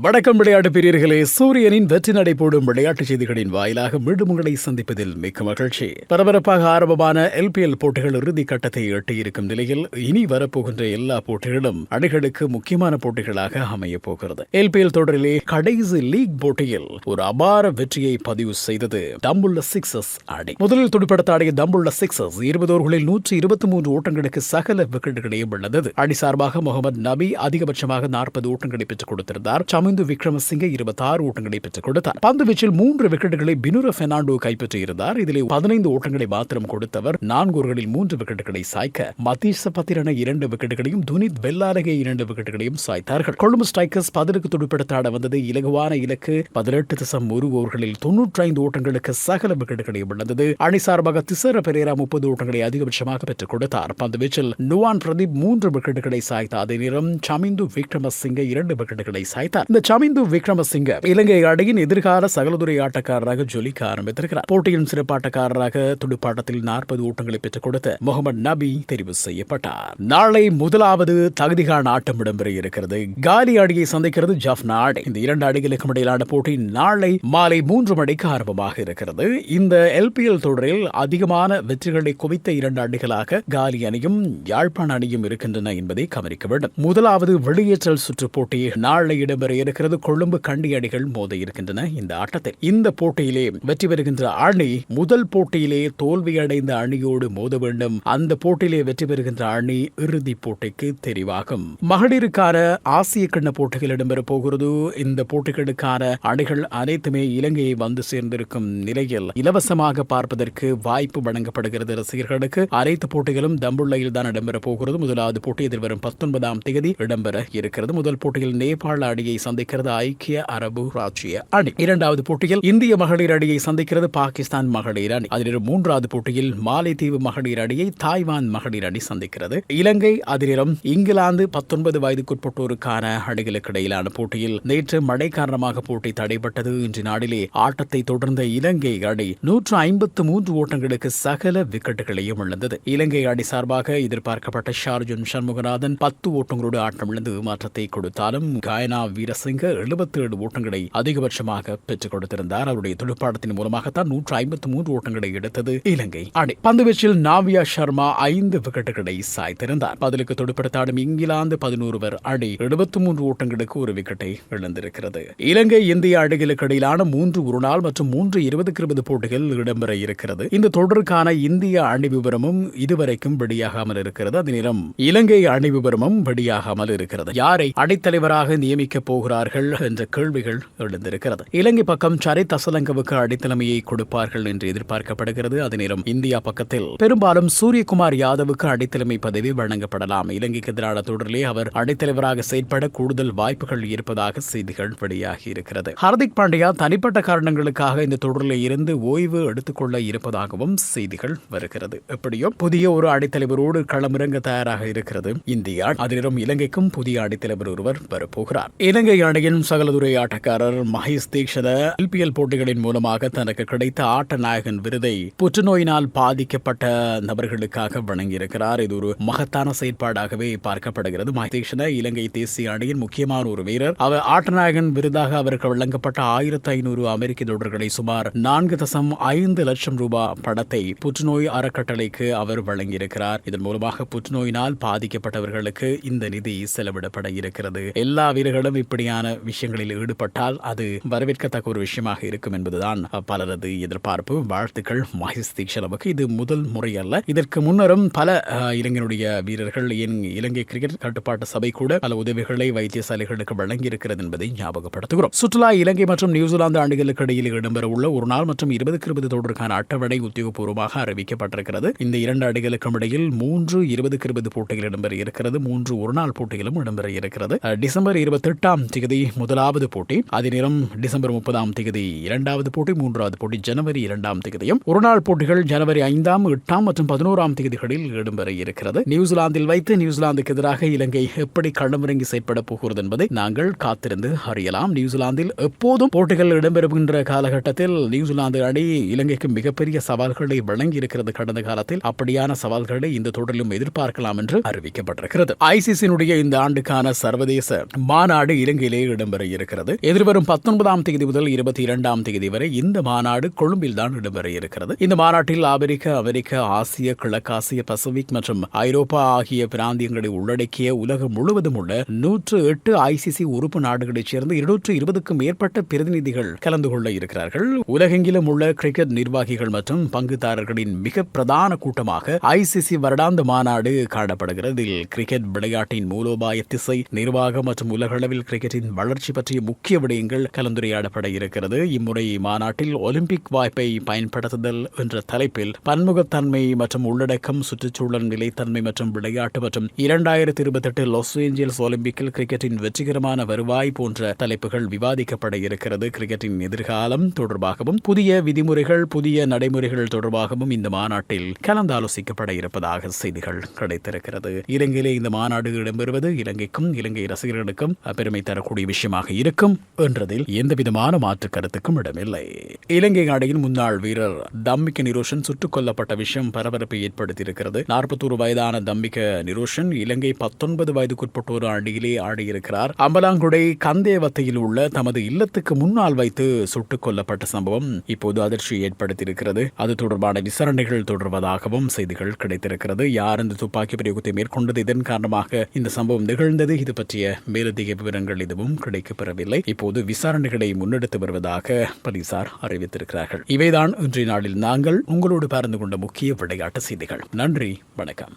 வணக்கம் விளையாட்டு பிரியர்களே. சூரியனின் வெற்றி நடை போடும் விளையாட்டு செய்திகளின் வாயிலாக மீண்டும் உங்களை சந்திப்பதில் மிக்க மகிழ்ச்சி. பரபரப்பாக ஆரம்பமான எல்பிஎல் போட்டிகள் இறுதி கட்டத்தை எட்டியிருக்கும் நிலையில் இனி வரப்போகின்ற எல்லா போட்டிகளும் அணிகளுக்கு முக்கியமான போட்டிகளாக அமையப் போகிறது. எல்பிஎல் தொடரிலே கடைசி லீக் போட்டியில் ஒரு அபார வெற்றியை பதிவு செய்தது டம்புள்ள சிக்ஸஸ் அணி. முதலில் துடுப்படுத்த ஆடிய டம்புள்ள சிக்ஸஸ் இருபது ஓவர்களில் நூற்றி இருபத்தி மூன்று ஓட்டங்களுக்கு சகல விக்கெட்டுகளையும் இழந்தது. அணி சார்பாக முகமது நபி அதிகபட்சமாக நாற்பது ஓட்டங்களை பெற்றுக் கொடுத்திருந்தார். சமிந்து விக்ரமசிங்கே இருபத்தாறு ஓட்டங்களை பெற்றுக் கொடுத்தார். பந்து வீச்சில் மூன்று விக்கெட்டுகளை பினுர பெர்னாண்டோ கைப்பற்றியிருந்தார். இதில் பதினைந்து ஓட்டங்களை மாத்திரம் கொடுத்தவர் நான்கு ஓவர்களில் மூன்று விக்கெட்டுகளை சாய்க்க மதீஷ் பத்திரன இரண்டு விக்கெட்டுகளையும் துனித் வெல்லாரகே இரண்டு விக்கெட்டுகளையும் சாய்த்தார்கள். கொழும்பு ஸ்ட்ரைக்கர்ஸ் பதிலுக்கு துடுப்பெடுத்து ஆட வந்தது இலகுவான இலக்கு. பதினெட்டு திசம் ஒரு ஓவர்களில் தொன்னூற்றி ஐந்து ஓட்டங்களுக்கு சகல விக்கெட்டுகளையும் இழந்தது. அணி சார்பாக திசர பெரேரா முப்பது ஓட்டங்களை அதிகபட்சமாக பெற்றுக் கொடுத்தார். பந்து வீச்சில் நுவான் பிரதீப் மூன்று விக்கெட்டுகளை சாய்த்த அதே நேரம் சமிந்து விக்ரமசிங்கே இரண்டு விக்கெட்டுகளை சாய்த்தார். இந்த சமிந்து விக்ரமசிங்க இலங்கை அடையின் எதிர்கால சகலதுறை ஆட்டக்காரராக ஜொலிக்க ஆரம்பித்திருக்கிறார். போட்டியின் சிறப்பாட்டக்காரராக துடுப்பாட்டத்தில் நாற்பது ஓட்டங்களை பெற்றுக் கொடுத்த முகமது நபி தெரிவு செய்யப்பட்டார். நாளை முதலாவது தகுதிகான ஆட்டம் இடம்பெற இருக்கிறது. காலி அடியை சந்திக்கிறது ஜப்னா அடை இந்த இரண்டு அடிகளுக்கும் இடையிலான போட்டி நாளை மாலை மூன்று மணிக்கு ஆரம்பமாக இருக்கிறது. இந்த எல்பிஎல் தொடரில் அதிகமான வெற்றிகளை குவித்த இரண்டு அணிகளாக காலி அணியும் யாழ்ப்பாண அணியும் இருக்கின்றன என்பதை கவனிக்க வேண்டும். முதலாவது வெளியேற்றல் சுற்று போட்டி நாளை இடம்பெற இருக்கிறது. கொழும்பு கண்டி அணிகள் மோத இருக்கின்றன. இந்த ஆட்டத்தில் இந்த போட்டியிலே வெற்றி பெறுகின்ற அணி முதல் போட்டியிலே தோல்வியடைந்த அணியோடு மோத வேண்டும். அந்த போட்டியிலே வெற்றி பெறுகின்ற அணி இறுதிப் போட்டிக்கு தெரிவாகும். மகளிருக்கான ஆசிய கிண்ண போட்டிகள் இடம்பெற போகிறது. இந்த போட்டிகளுக்கான அணிகள் அனைத்துமே இலங்கையை வந்து சேர்ந்திருக்கும் நிலையில் இலவசமாக பார்ப்பதற்கு வாய்ப்பு வழங்கப்படுகிறது. ரசிகர்களுக்கு அனைத்து போட்டிகளும் தம்புள்ளையில் தான் இடம்பெற போகிறது. முதலாவது போட்டி எதிர்வரும் பத்தொன்பதாம் தேதி இடம்பெற இருக்கிறது. முதல் போட்டியில் நேபாள அணியை சந்திக்கிறது ஐக்கிய அரபு ராஜ்ய அணி. இரண்டாவது போட்டியில் இந்திய மகளிர் அணியை சந்திக்கிறது பாகிஸ்தான் மகளிர் அணி. அதில் மூன்றாவது போட்டியில் மாலைத்தீவு மகளிர் அணியை தாய்வான் மகளிர் அணி சந்திக்கிறது. இலங்கை அதிரம் இங்கிலாந்து பத்தொன்பது வயதுக்குட்பட்டோருக்கான அணிகளுக்கு இடையிலான போட்டியில் நேற்று மழை காரணமாக போட்டி தடைபட்டது. இன்று நாளிலே ஆட்டத்தை தொடர்ந்த இலங்கை அணி நூற்று ஐம்பத்து மூன்று ஓட்டங்களுக்கு சகல விக்கெட்டுகளையும் இழந்தது. இலங்கை அணி சார்பாக எதிர்பார்க்கப்பட்ட ஷார்ஜுன் சண்முகநாதன் பத்து ஓட்டங்களோடு ஆட்டமிழந்து மாற்றத்தை கொடுத்தாலும் காயனா வீரசிங்க எழுபத்தி ஏழு ஓட்டங்களை அதிகபட்சமாக பெற்றுக் கொடுத்திருந்தார். அவருடைய துடுப்பாட்டத்தின் மூலமாகத்தான் நூற்று ஐம்பத்தி மூன்று ஓட்டங்களை எடுத்தது இலங்கை அணி. பந்துவீச்சில் நாவியா சர்மா ஐந்து விக்கெட்டுகளை சாய்த்திருந்தார். பதிலுக்கு துடுப்படுத்தாடும் இங்கிலாந்து பதினோருவர் அணி எழுபத்தி மூன்று ஓட்டங்களுக்கு ஒரு விக்கெட்டை இழந்திருக்கிறது. இலங்கை இந்திய அணிகளுக்கு இடையிலான மூன்று ஒருநாள் மற்றும் மூன்று இருபதுக்கு இருபது போட்டிகள் இடம்பெற இருக்கிறது. இந்த தொடருக்கான இந்திய அணி விவரமும் இதுவரைக்கும் வெளியாகாமல் இருக்கிறது. அதே நேரம் இலங்கை அணி விவரமும் வெளியாகாமல் இருக்கிறது. யாரை அணித்தலைவராக நியமிக்கப் போகிறார்கள் என்ற கேள்விகள் எழுந்திருக்கிறது. இலங்கை பக்கம் சரித் அசலங்கவுக்கு அடித்தலைமையை கொடுப்பார்கள் என்று எதிர்பார்க்கப்படுகிறது. அதே நேரம் இந்தியா பக்கத்தில் பெரும்பாலும் சூரியகுமார் யாதவுக்கு அடித்தலைமை பதவி வழங்கப்படலாம். இலங்கைக்கு எதிரான தொடரிலே அவர் அடித்தலைவராக செயல்பட கூடுதல் வாய்ப்புகள் இருப்பதாக செய்திகள் வெளியாகி இருக்கிறது. ஹர்திக் பாண்டியா தனிப்பட்ட காரணங்களுக்காக இந்த தொடரில் இருந்து ஓய்வு எடுத்துக்கொள்ள இருப்பதாகவும் செய்திகள் வருகிறது. எப்படியோ புதிய ஒரு அடித்தலைவரோடு களமிறங்க தயாராக இருக்கிறது இந்தியா. அதிலும் இலங்கைக்கும் புதிய அடித்தலைவர் ஒருவர் வரப்போகிறார். இலங்கை அணியின் சகலதுறை ஆட்டக்காரர் மகேஷ் தீக்ஷத எல்பிஎல் போட்டிகளின் மூலமாக தனக்கு கிடைத்த ஆட்ட நாயகன் விருதை புற்றுநோயினால் பாதிக்கப்பட்ட நபர்களுக்காக வழங்கியிருக்கிறார். இது ஒரு மகத்தான செயற்பாடாகவே பார்க்கப்படுகிறது. மகேஷ் தீக்ஷண இலங்கை தேசிய அணியின் முக்கியமான ஒரு வீரர். அவர் ஆட்டநாயகன் விருதாக அவருக்கு வழங்கப்பட்ட ஆயிரத்தி ஐநூறு அமெரிக்க டாலர்களை சுமார் நான்கு தசம் ஐந்து லட்சம் ரூபாய் பணத்தை புற்றுநோய் அறக்கட்டளைக்கு அவர் வழங்கியிருக்கிறார். இதன் மூலமாக புற்றுநோயினால் பாதிக்கப்பட்டவர்களுக்கு இந்த நிதி செலவிடப்பட இருக்கிறது. எல்லா வீரர்களும் இப்படி மாதிரியான விஷயங்களில் ஈடுபட்டால் அது வரவேற்கத்தக்க ஒரு விஷயமாக இருக்கும் என்பதுதான் பலரது எதிர்பார்ப்பு. வாழ்த்துக்கள் மகேஷ் தீக்ஷனவுக்கு இது முதல் முறை அல்ல. இதற்கு முன்னரும் பல அஹ், இளைஞருடைய வீரர்கள் என் இலங்கை கிரிக்கெட் கட்டுப்பாட்டு சபை கூட பல உதவிகளை வைத்தியசாலைகளுக்கு வழங்கியிருக்கிறது என்பதை ஞாபகப்படுத்துகிறோம். சுற்றுலா இலங்கை மற்றும் நியூசிலாந்து ஆண்டுகளுக்கு இடையில் இடம்பெற உள்ள ஒரு நாள் மற்றும் இருபதுக்கு இருபது தொடருக்கான அட்டவணை உத்தியோகபூர்வமாக அறிவிக்கப்பட்டிருக்கிறது. இந்த இரண்டு அணிகளுக்கும் இடையில் மூன்று இருபதுக்கு இருபது போட்டிகள் இடம்பெற இருக்கிறது. மூன்று ஒருநாள் போட்டிகளும் இடம்பெற இருக்கிறது. டிசம்பர் இருபத்தி எட்டாம் தேதி முதலாவது போட்டி. அதே நேரம் டிசம்பர் முப்பதாம் தேதி இரண்டாவது போட்டி மூன்றாவது போட்டி ஜனவரி இரண்டாம் தேதியும். ஒருநாள் போட்டிகள் ஜனவரி ஐந்தாம் எட்டாம் மற்றும் பதினோராம் தேதிகளில் இடம்பெற இருக்கிறது. நியூசிலாந்தில் வைத்து நியூசிலாந்துக்கு எதிராக இலங்கை எப்படி களமிறங்கி செயற்பட போகிறது என்பதை நாங்கள் காத்திருந்து அறியலாம். நியூசிலாந்தில் எப்போதும் போட்டிகள் இடம்பெறுகின்ற காலகட்டத்தில் நியூசிலாந்து அணி இலங்கைக்கு மிகப்பெரிய சவால்களை வழங்கி இருக்கிறது கடந்த காலத்தில். அப்படியான சவால்களை இந்த தொடரிலும் எதிர்பார்க்கலாம் என்று அறிவிக்கப்பட்டிருக்கிறது. ஐசிசியினுடைய இந்த ஆண்டுக்கான சர்வதேச மாநாடு இலங்கை இலங்கையிலே இடம்பெற இருக்கிறது. எதிர்வரும் பத்தொன்பதாம் தேதி முதல் இருபத்தி இரண்டாம் தேதி வரை இந்த மாநாடு கொழும்பில் தான் இடம்பெற இருக்கிறது. இந்த மாநாட்டில் ஆப்பிரிக்க அமெரிக்க ஆசிய கிழக்காசிய பசிபிக் மற்றும் ஐரோப்பா ஆகிய பிராந்தியங்களை உள்ளடக்கிய உலகம் முழுவதும் உள்ள நூற்று எட்டு ஐசிசி உறுப்பு நாடுகளைச் சேர்ந்த இருநூற்று இருபதுக்கும் மேற்பட்ட பிரதிநிதிகள் கலந்து கொள்ள இருக்கிறார்கள். உலகெங்கிலும் உள்ள கிரிக்கெட் நிர்வாகிகள் மற்றும் பங்குதாரர்களின் மிக பிரதான கூட்டமாக ஐசிசி வருடாந்த மாநாடு காணப்படுகிறது. இதில் கிரிக்கெட் விளையாட்டின் மூலோபாய திசை நிர்வாகம் மற்றும் உலகளவில் கிரிக்கெட் கிரிக்கெட்டின் வளர்ச்சி பற்றிய முக்கிய விடயங்கள் கலந்துரையாடப்பட இருக்கிறது. இம்முறை மாநாட்டில் ஒலிம்பிக் வாய்ப்பை பயன்படுத்துதல் என்ற தலைப்பில் பன்முகத்தன்மை மற்றும் உள்ளடக்கம் சுற்றுச்சூழல் நிலைத்தன்மை மற்றும் விளையாட்டு மற்றும் இரண்டாயிரத்தி இருபத்தி எட்டு லாஸ் ஏஞ்சல்ஸ் ஒலிம்பிக்கில் கிரிக்கெட்டின் வெற்றிகரமான வருவாய் போன்ற தலைப்புகள் விவாதிக்கப்பட இருக்கிறது. கிரிக்கெட்டின் எதிர்காலம் தொடர்பாகவும் புதிய விதிமுறைகள் புதிய நடைமுறைகள் தொடர்பாகவும் இந்த மாநாட்டில் கலந்தாலோசிக்கப்பட இருப்பதாக செய்திகள் கிடைத்திருக்கிறது. இலங்கையிலே இந்த மாநாடு இடம்பெறுவது இலங்கைக்கும் இலங்கை ரசிகர்களுக்கும் பெருமை தரக்கூடிய விஷயமாக இருக்கும் என்றதில் எந்தவிதமான மாற்று கருத்துக்கும் இடமில்லை. இலங்கை நாடையின் முன்னாள் வீரர் தம்பிக்க நிரோஷன் சுட்டுக் கொல்லப்பட்ட விஷயம் பரபரப்பை ஏற்படுத்தியிருக்கிறது. நாற்பத்தோரு வயதான தம்பிக்க நிரோஷன் இலங்கை பத்தொன்பது வயதுக்குட்பட்டோர் ஆண்டியிலே ஆடியிருக்கிறார். அம்பலாங்குடை கந்தேவத்தையில் உள்ள தமது இல்லத்துக்கு முன்னால் வைத்து சுட்டுக் கொல்லப்பட்ட சம்பவம் இப்போது அதிர்ச்சி ஏற்படுத்தியிருக்கிறது. அது தொடர்பான விசாரணைகள் தொடர்வதாகவும் செய்திகள் கிடைத்திருக்கிறது. யார் இந்த துப்பாக்கி பிரயோகத்தை மேற்கொண்டது? இதன் காரணமாக இந்த சம்பவம் நிகழ்ந்தது. இது பற்றிய மேலதிக விவரங்கள் எதுவும் கிடைக்கப்பெறவில்லை. இப்போது விசாரணைகளை முன்னெடுத்து வருவதாக போலீசார் அறிவித்திருக்கிறார்கள். இவைதான் இன்றைய நாளில் நாங்கள் உங்களோடு பகிர்ந்து கொண்ட முக்கிய விளையாட்டு செய்திகள். நன்றி வணக்கம்.